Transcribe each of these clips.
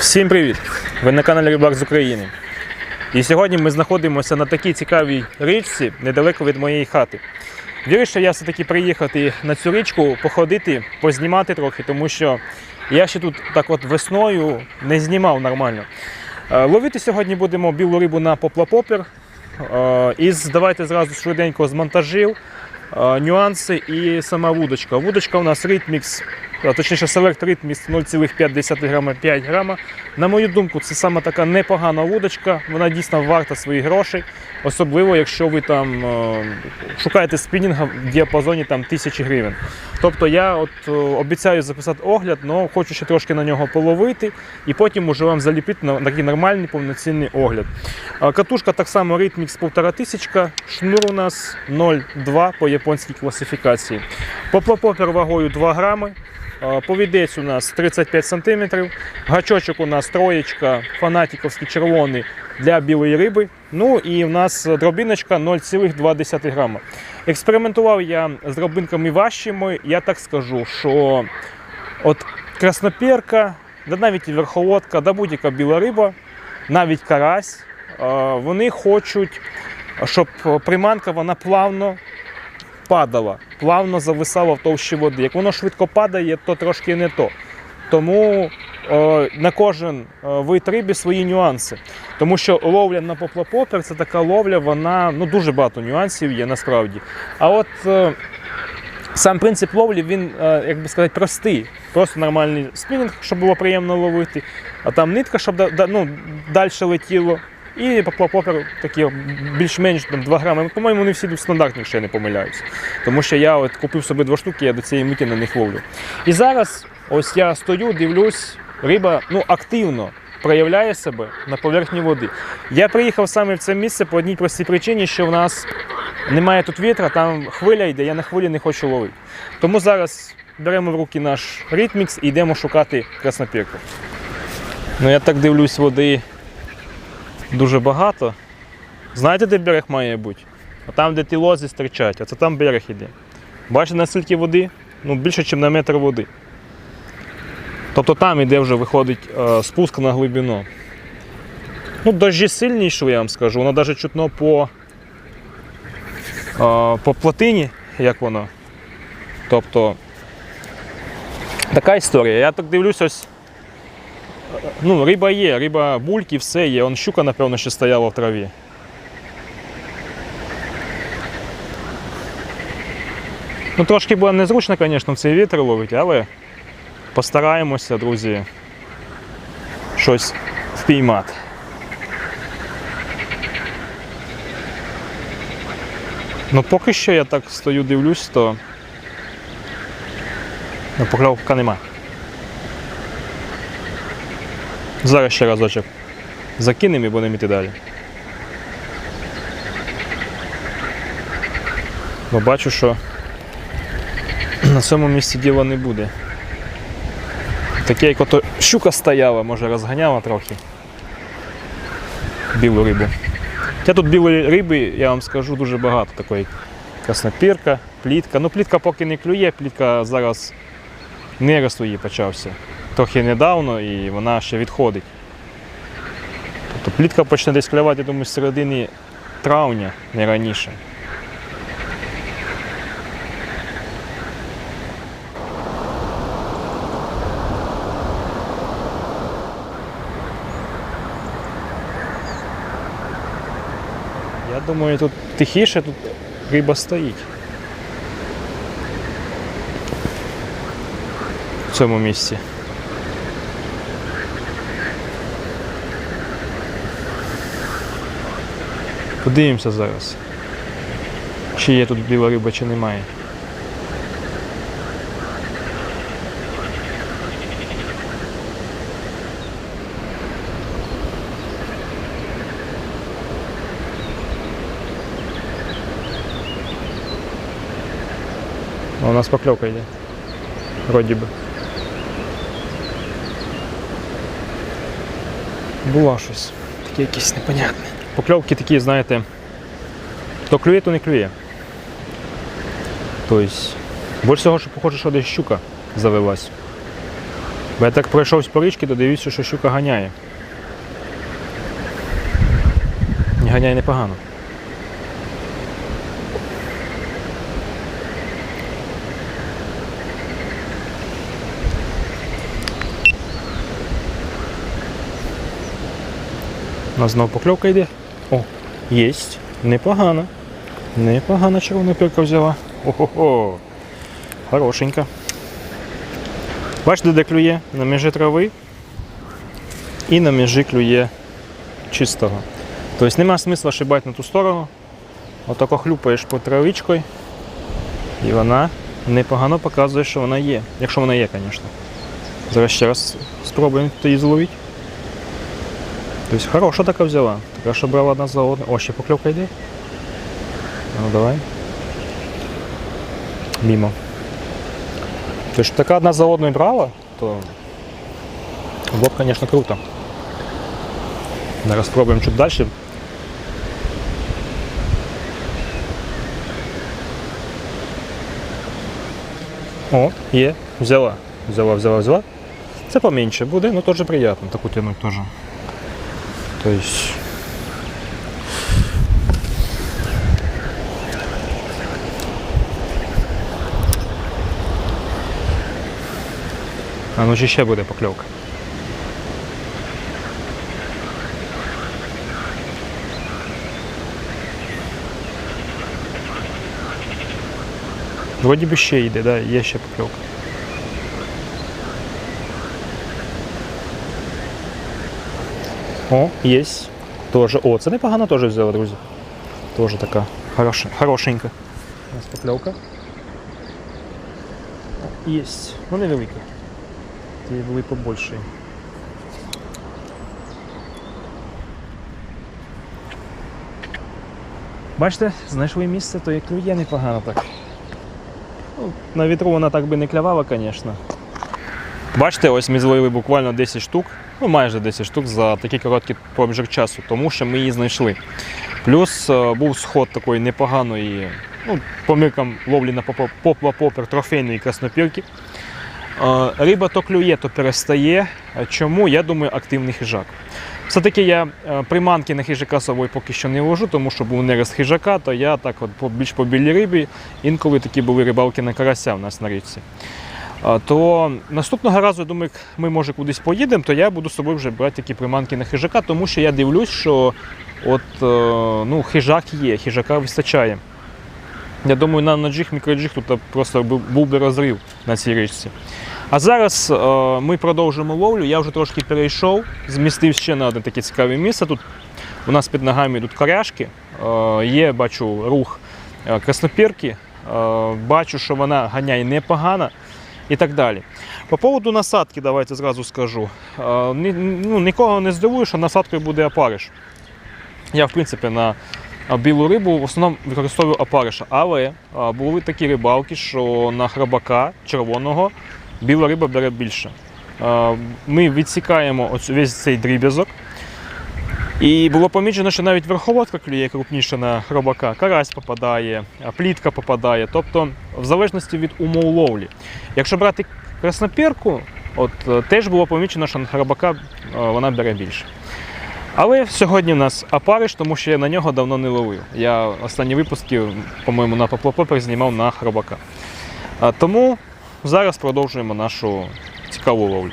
Всім привіт! Ви на каналі Рибак з України. І сьогодні ми знаходимося на такій цікавій річці недалеко від моєї хати. Вирішив я все-таки приїхати на цю річку, походити, познімати трохи, тому що я ще тут так от весною не знімав нормально. Е, Ловити сьогодні будемо білу рибу на поплапопер. Е, І давайте зразу швиденько з монтажів, е, нюанси і сама вудочка. Вудочка у нас а точніше Select Rhythmix 0,5 грама 5 грама. На мою думку, це саме така непогана вудочка. Вона дійсно варта своїх грошей, особливо якщо ви там е, шукаєте спінінга в діапазоні там, тисячі гривень. Тобто я от е, обіцяю записати огляд, але хочу ще трошки на нього половити і потім уже вам заліпити на такий нормальний повноцінний огляд. Катушка так само Rhythmix 1500, шнур у нас 0,2 по японській класифікації. Поплапопер вагою 2 грами. Повідець у нас 35 см, гачочок у нас троєчка, фанатіковський червоний для білої риби. Ну і в нас дробиночка 0,2 грама. Експериментував я з дробинками важчими. Я так скажу, що от красноперка, да навіть і верховодка, да будь-яка біла риба, навіть карась, вони хочуть, щоб приманка вона плавно падала, плавно зависала в товщі води. Як воно швидко падає, то трошки не то. Тому е, на кожен е, вид риби свої нюанси. Тому що ловля на поплапопер це така ловля, вона ну, дуже багато нюансів є насправді. А от е, сам принцип ловлі, він, як би сказати, простий. Просто нормальний спінінг, щоб було приємно ловити, а там нитка, щоб ну, далі летіло. І поплапопер такі більш-менш там, 2 грами. По-моєму, вони всі стандартні, якщо я не помиляюся. Тому що я от купив собі два штуки, я до цієї миті на них ловлю. І зараз ось я стою, дивлюсь, риба ну, активно проявляє себе на поверхні води. Я приїхав саме в це місце по одній простій причині, що в нас немає тут вітра, там хвиля йде, я на хвилі не хочу ловити. Тому зараз беремо в руки наш ритмікс і йдемо шукати краснопірку. Ну я так дивлюсь, води дуже багато. Знаєте, де берег має бути? А там, де ті лози стирчать, а це там берег іде. Бачите, наскільки води? Ну, більше, ніж на метр води. Тобто там іде вже виходить е, спуск на глибину. Ну, дощі сильні йшли, я вам скажу. Воно навіть чутно по, е, по плотині, як воно. Тобто така історія. Я так дивлюсь, ось. Ну, риба є, риба бульки, все є. Он щука, напевно, ще стояла в траві. Ну, трошки буде незручно, звісно, в цей вітер ловити, але постараємося, друзі, щось впіймати. Ну, поки що я так стою, дивлюсь, то ну, покльовка нема. Зараз ще разочок закинемо і будемо йти далі. Бо бачу, що на цьому місці діла не буде. Таке, як ото щука стояла, може розганяла трохи білу рибу. Хоча тут білої риби, я вам скажу, дуже багато такої. Краснопірка, плітка. Ну, плітка поки не клює, плітка зараз нерест її почався. Трохи недавно і вона ще відходить. Тобто плітка почне десь клювати, я думаю, з середини травня, не раніше. Я думаю, тут тихіше, тут риба стоїть. В цьому місці. Подивимося зараз. Чи є тут біла риба, чи немає. У нас покльовка йде. Вроді би. Була щось. Таке якесь непонятне. Покльовки такі, знаєте, то клює, то не клює. Тобто, більше всього, що похоже, що десь щука завелась. Бо я так пройшовсь по річці, то дивіться, що щука ганяє. Ганяє непогано. У нас знову покльовка йде. Єсть. Непогано. Непогано червона пірка взяла. Ого-го. Хорошенька. Бачите, де клює? На межі трави і на межі клює чистого. Тобто нема смисла шибати на ту сторону. Отако хлюпаєш по травичкою, і вона непогано показує, що вона є. Якщо вона є, звісно. Зараз ще раз спробуємо її зловити. Тобто хороша така взяла. Така, що брала одна за одну. О, ще покльовка йде. Ну давай. Мімо. Тобто, щоб така одна за одною брала, то було б, звісно, круто. Зараз спробуємо чуть далі. О, є, взяла. Взяла, взяла, взяла. Це поменше буде, но теж приємно таку тянуть теж. То есть... А ну чи ще буде покльовка. Вроді би ще йде, да, є ще покльовка. О, є. Тоже. О, це непогано теж взяла, друзі. Тоже така хороша, хорошенька. У нас покльовка. Є. Ну невелика. Ті були побольші. Бачите, знайшли місце, то і клює непогано так. Ну, на вітру вона так би не клявала, звісно. Бачите, ось ми зловили буквально 10 штук, ну майже 10 штук за такий короткий проміжок часу, тому що ми її знайшли. Плюс е, був сход такої непоганої, ну, по міркам ловлі на попа-попер трофейної краснопірки. Е, Риба то клює, то перестає. Е, Чому? Я думаю, активний хижак. Все-таки я приманки на хижака з собою поки що не ложу, тому що був нерест хижака, то я так от більш по білій рибі, інколи такі були рибалки на карася в нас на річці. То наступного разу, я думаю, як ми може кудись поїдемо, то я буду з собою вже брати такі приманки на хижака, тому що я дивлюсь, що от, е, ну, хижак є, хижака вистачає. Я думаю, на, на джиг, мікроджиг тут просто був, би розрив на цій річці. А зараз е, ми продовжуємо ловлю. Я вже трошки перейшов, змістив ще на одне таке цікаве місце. Тут у нас під ногами йдуть коряшки, е, є, бачу, рух е, краснопірки, е, бачу, що вона ганяє непогано і так далі. По поводу насадки, давайте зразу скажу. Ну, нікого не здивую, що насадкою буде опариш. Я, в принципі, на білу рибу в основному використовую опариша, але були такі рибалки, що на храбака червоного біла риба бере більше. Ми відсікаємо весь цей дріб'язок. І було помічено, що навіть верховодка клює крупніше на хробака, карась попадає, плітка попадає. Тобто, в залежності від умов ловлі. Якщо брати краснопірку, от е, теж було помічено, що на хробака е, вона бере більше. Але сьогодні в нас апариш, тому що я на нього давно не ловив. Я останні випуски, по-моєму, на поплопопер знімав на хробака. Тому зараз продовжуємо нашу цікаву ловлю.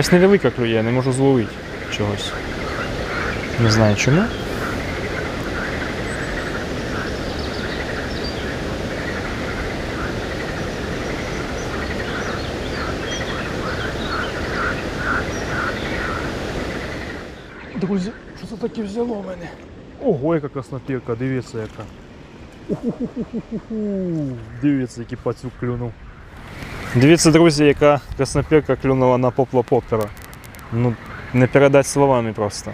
Якась невелика клює, я не можу зловити чогось. Не знаю чому. Друзі, що це таке взяло мене? Ого, яка краснопірка, дивіться яка. Дивіться, який пацюк клюнув. Дивіться, друзі, яка краснопірка клюнула на поплопопера. Ну, не передати словами просто.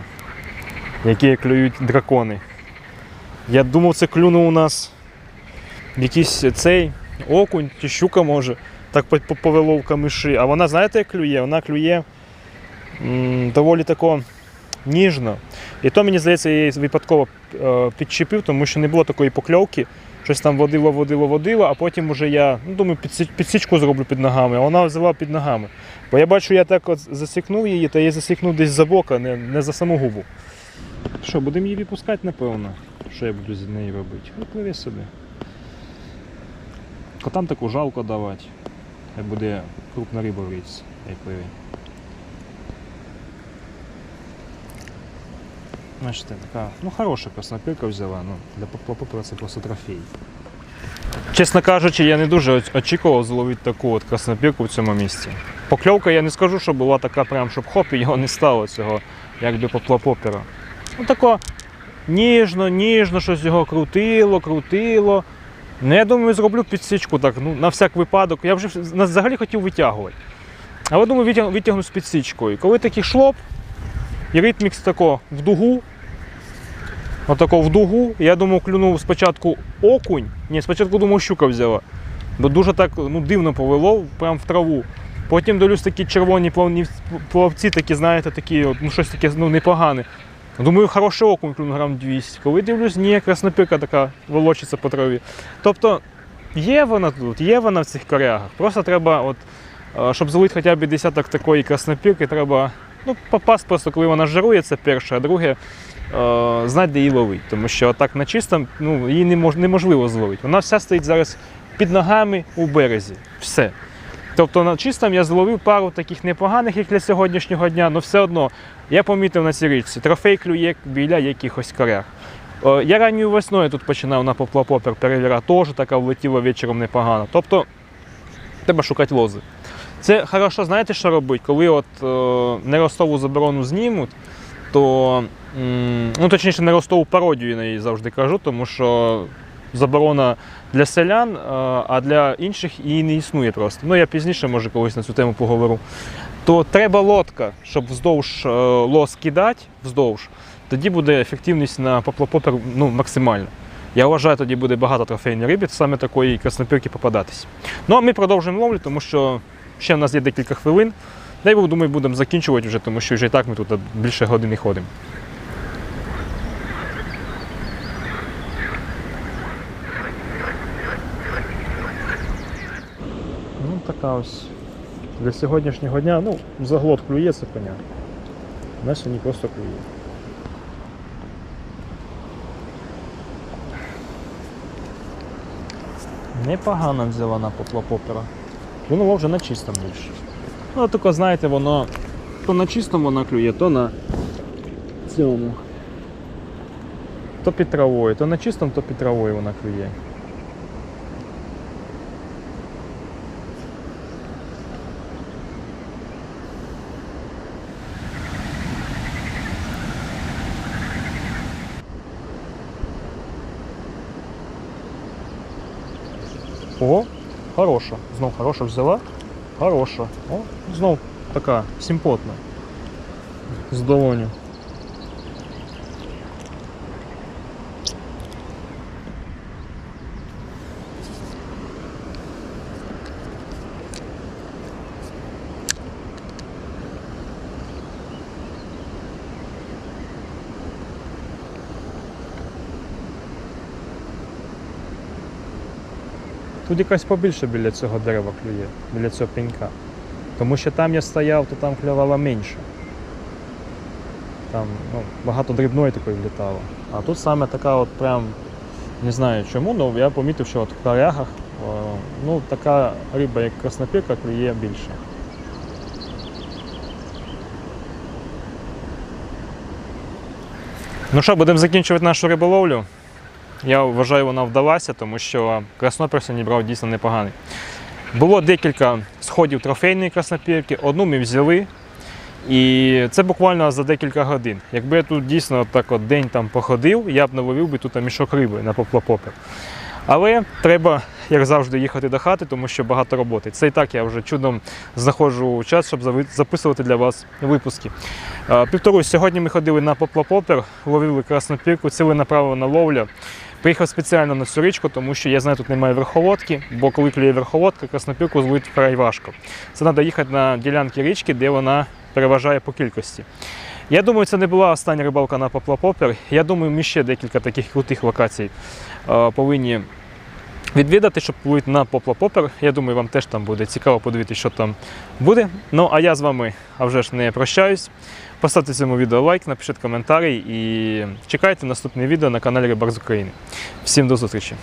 Які клюють дракони. Я думав, це клюнув у нас якийсь цей окунь чи щука може. Так по- по- повело в камиші. А вона, знаєте, як клює? Вона клює доволі тако ніжно. І то, мені здається, я її випадково е, підчепив, тому що не було такої покльовки. Щось там водило, водило, водило, а потім уже я ну, думаю, підсічку зроблю під ногами, а вона взяла під ногами. Бо я бачу, я так от засікнув її, та я засікнув десь за бока, не, не за саму губу. Що, будемо її відпускати, напевно. Що я буду з нею робити? Ну, пливи собі. Котам таку жалко давати. Хай буде крупна риба в річці, як пливе. Бачите, така, ну хороша краснопірка взяла, ну, для поплопопера це просто трофей. Чесно кажучи, я не дуже очікував зловити таку от краснопірку в цьому місці. Покльовка я не скажу, що була така прям, щоб хоп, і його не стало цього, якби поплопопера. Ну тако ніжно, ніжно щось його крутило, крутило. Ну, я думаю, зроблю підсічку так, ну, на всяк випадок. Я вже взагалі хотів витягувати. Але думаю, витяг, витягну з підсічкою. Коли такий шлоп, і ритмікс тако в дугу. Отако в дугу. Я думав, клюнув спочатку окунь. Ні, спочатку думав, щука взяла. Бо дуже так ну, дивно повело, прям в траву. Потім дивлюсь такі червоні плавні плавці, такі, знаєте, такі, ну щось таке ну, непогане. Думаю, хороший окунь клюнув грам 200. Коли дивлюсь, ні, краснопірка така волочиться по траві. Тобто є вона тут, є вона в цих корягах. Просто треба, от, е, щоб зловити хоча б десяток такої краснопірки, треба ну, попасть просто, коли вона жарує, це перше, а друге, е, знати, де її ловити. Тому що так на чистому ну, її не неможливо зловити. Вона вся стоїть зараз під ногами у березі. Все. Тобто на чистому я зловив пару таких непоганих, як для сьогоднішнього дня, але все одно я помітив на цій річці. Трофей клює біля якихось корях. Е, Я ранньою весною тут починав на поплапопер перевіряти, теж така влетіла вечором непогано. Тобто треба шукати лози. Це хорошо, знаєте, що робить? Коли от е, неростову заборону знімуть, то м, ну точніше неростову пародію на її завжди кажу, тому що заборона для селян, е, а для інших її не існує просто. Ну я пізніше може колись на цю тему поговорю. То треба лодка, щоб вздовж е, лос кидати, вздовж, тоді буде ефективність на поплопопер ну, максимальна. Я вважаю, тоді буде багато трофейної риби, саме такої краснопірки попадатись. Ну а ми продовжуємо ловлю, тому що ще в нас є декілька хвилин. Дай Бог, думаю, будемо закінчувати вже, тому що вже і так ми тут більше години ходимо. Ну, така ось для сьогоднішнього дня, ну, заглот клює, це понятно. У нас сьогодні просто клює. Непогано взяла на поплапопера. Воно вже на чистому більше. Ну, тільки знаєте, воно то на чистому вона клює, то на цьому. То під травою, то на чистому, то під травою вона клює. О, хороша. Знов хороша взяла. Хороша. О, знов така симпотна. З долоню. Тут якась побільше біля цього дерева клює, біля цього пенька. Тому що там я стояв, то там клювала менше. Там ну, багато дрібної такої влітало. А тут саме така от прям, не знаю чому, але я помітив, що от в корягах ну, така риба, як краснопірка, клює більше. Ну що, будемо закінчувати нашу риболовлю. Я вважаю, вона вдалася, тому що краснопір сьогодні брав дійсно непоганий. Було декілька сходів трофейної краснопірки, одну ми взяли. І це буквально за декілька годин. Якби я тут дійсно так от день там походив, я б наловив би тут мішок риби на поплапопер. Але треба, як завжди, їхати до хати, тому що багато роботи. Це і так я вже чудом знаходжу час, щоб записувати для вас випуски. Е, Повторюсь, сьогодні ми ходили на поплапопер, ловили краснопірку, ціленаправлена ловля. Приїхав спеціально на цю річку, тому що я знаю, тут немає верховодки, бо коли клює верховодка, краснопірку зловити вкрай важко. Це треба їхати на ділянки річки, де вона переважає по кількості. Я думаю, це не була остання рибалка на поплапопер. Я думаю, ми ще декілька таких крутих локацій е, повинні відвідати, щоб плити на поплапопер. Я думаю, вам теж там буде цікаво подивитися, що там буде. Ну а я з вами а вже ж не прощаюсь. Поставте цьому відео лайк, напишіть коментарі і чекайте наступне відео на каналі Рибар з України. Всім до зустрічі!